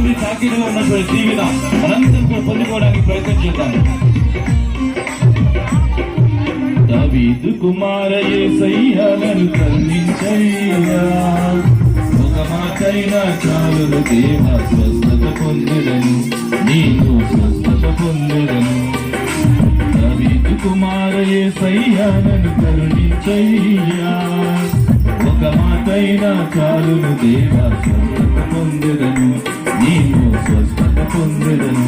ప్రభుని తాకిడిలో ఉన్నటువంటి దీవెన అనంతం కూడా పొందుకోవడానికి ప్రయత్నం చేద్దాం. దావీదు కుమార యేసయ్యను కరుణించయ్యా. ఒక మాటైనా చాలును దేవ స్వస్థత పొందెదను. నేను స్వస్థత పొందెదను. దావీదు కుమార యేసయ్యను కరుణించయ్యా. ఒక మాటైనా చాలును దేవ స్వస్థత పొందెదను. నేను స్వస్థత పొందెదను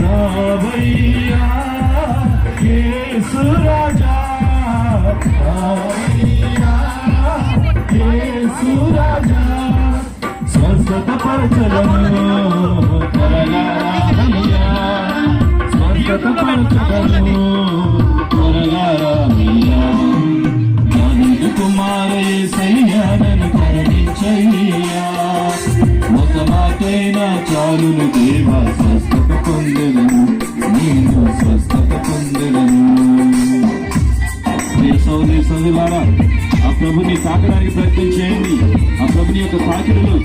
రావయ్యా రాజా రాజా స్వస్థత కుమార యేసయ్యానను కరుణించయ్యా. ఒక మాటైనా చాలును దేవా స్వస్థత పొందెదను నేను స్వస్థత పొందెదను ప్రియ సోదరి సోదరులారా ఆ ప్రభుని తాకడానికి ప్రయత్నం చేయండి. ఆ ప్రభుని యొక్క తాకిడులు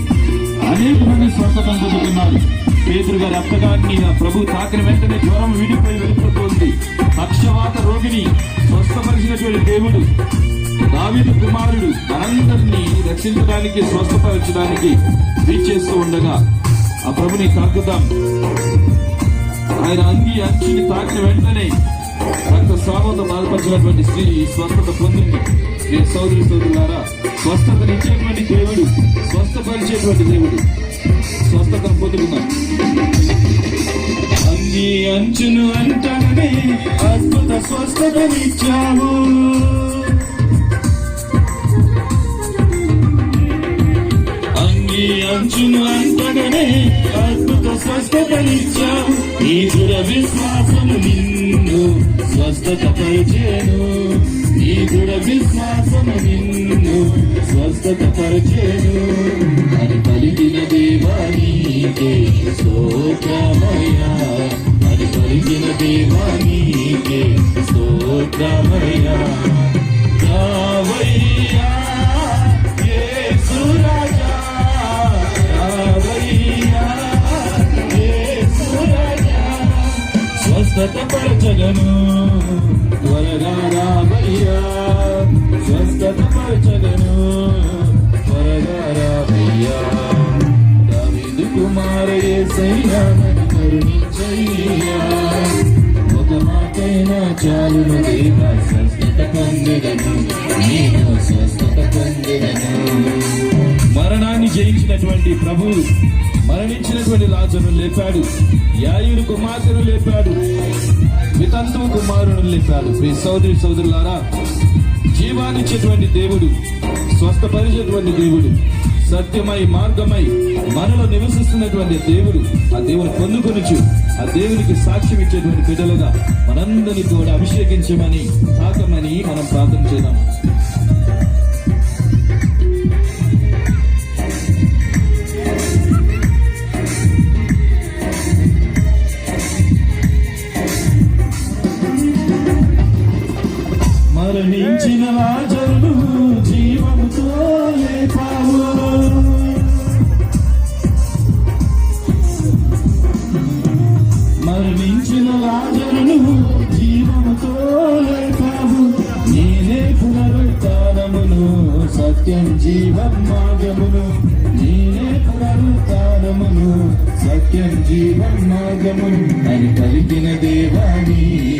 అనేక మంది స్వస్థత పొందుతున్నారు పేదరు గారి అత్తగారిని ఆ ప్రభు తాకిన వెంటనే జ్వరం విడిపోయి వెళ్ళిపోతుంది. పక్షవాత రోగిని స్వస్థపరిచినటువంటి దేవుడు దావీదు కుమారుడు మనందరినీ రక్షించడానికి స్వస్థపరచడానికి వీచేస్తూ ఉండగా ఆ ప్రభుని తాకుదాం ఆయన అంగి అంచుని తాకిన వెంటనే రక్త స్వామంతో బాధపరిచినటువంటి స్త్రీ స్వస్థత పొందింది. ఏ సోదరి సోదరులారా స్వస్థతనిచ్చేటువంటి దేవుడు స్వస్థపరిచేటువంటి దేవుడు స్వస్థత పొందుకున్నాం అంగి అంచును అంటనే అద్భుత స్వస్థతనిచ్చావు. అంచును అంటగనే అద్భుత స్వస్థతనిచ్చావు. ఈ దుర విశ్వాసము నిన్ను స్వస్థత పరిచేను ఈ దుర విశ్వాసము నిన్ను స్వస్థత పరిచేను అని పలికిన దేవానీకే స్తోత్రమయ్యా. అని పలికిన దేవానీకే స్తోత్రమయ్యా. కావయ్య స్వస్థత పరచగను త్వరగా రావయ్యా స్వస్థత పరచగను త్వరగా రావయ్యా దావీదు కుమార యేసయ్యా కరుణించయ్యా. ఒక మాటైనా చాలును దేవా స్వస్థత పొందగను. జయించినటువంటి ప్రభువు మరణించినటువంటి రాజును లేపాడు యాయుడు కుమార్తెను లేపాడు వితంతువు కుమారుడు లేపాడు. మీ సోదరి సోదరులారా జీవానిచ్చేటువంటి దేవుడు స్వస్థపరిచేటువంటి దేవుడు సత్యమై మార్గమై మనలో నివసిస్తున్నటువంటి దేవుడు ఆ దేవుని పొందుకొనుచు ఆ దేవునికి సాక్ష్యం ఇచ్చేటువంటి బిడ్డలుగా మనందరినీ కూడా అభిషేకించమని తాకమని మనం ప్రార్థన చేద్దాం. జనించిన రాజను జీవముతో లేపావు. మరణించిన రాజను జీవముతో లేపావు. నేనే పునరుత్నమును సత్యం జీవం మార్గమును. నేనే పునరుత్నమును సత్యం జీవం మార్గమును. అని పలికిన దేవానీకే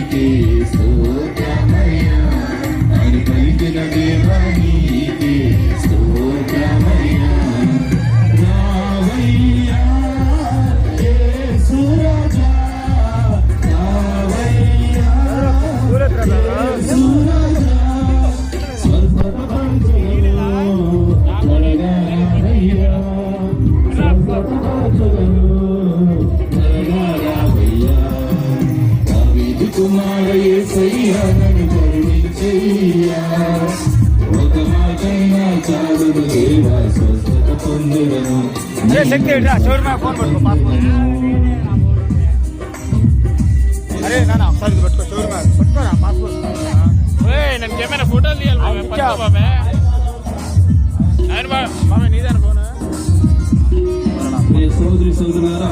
దావీదు కుమార యేసయ్యా నన్ను కరుణించయ్యా ఒక మాటైనా చాలును దేవా స్వస్థత పొందులను అరే శక్తి రా షోర్ మీద ఫోన్ పట్టుకో పాస్పోర్ట్ అరే నాన్న ఒకసారి ఇది పట్టుకో షోర్ మీద పట్టుకోరా పాస్పోర్ట్ ఏయ్, నన్ను కెమెరా ఫోటోలు తీయాలి బాబాయ్. అచ్చా. పట్టుకో బాబాయ్. ఆయన బా- బాబాయ్ నీదేనా ఫోన్ ప్రియ సహోదరి సహోదరులారా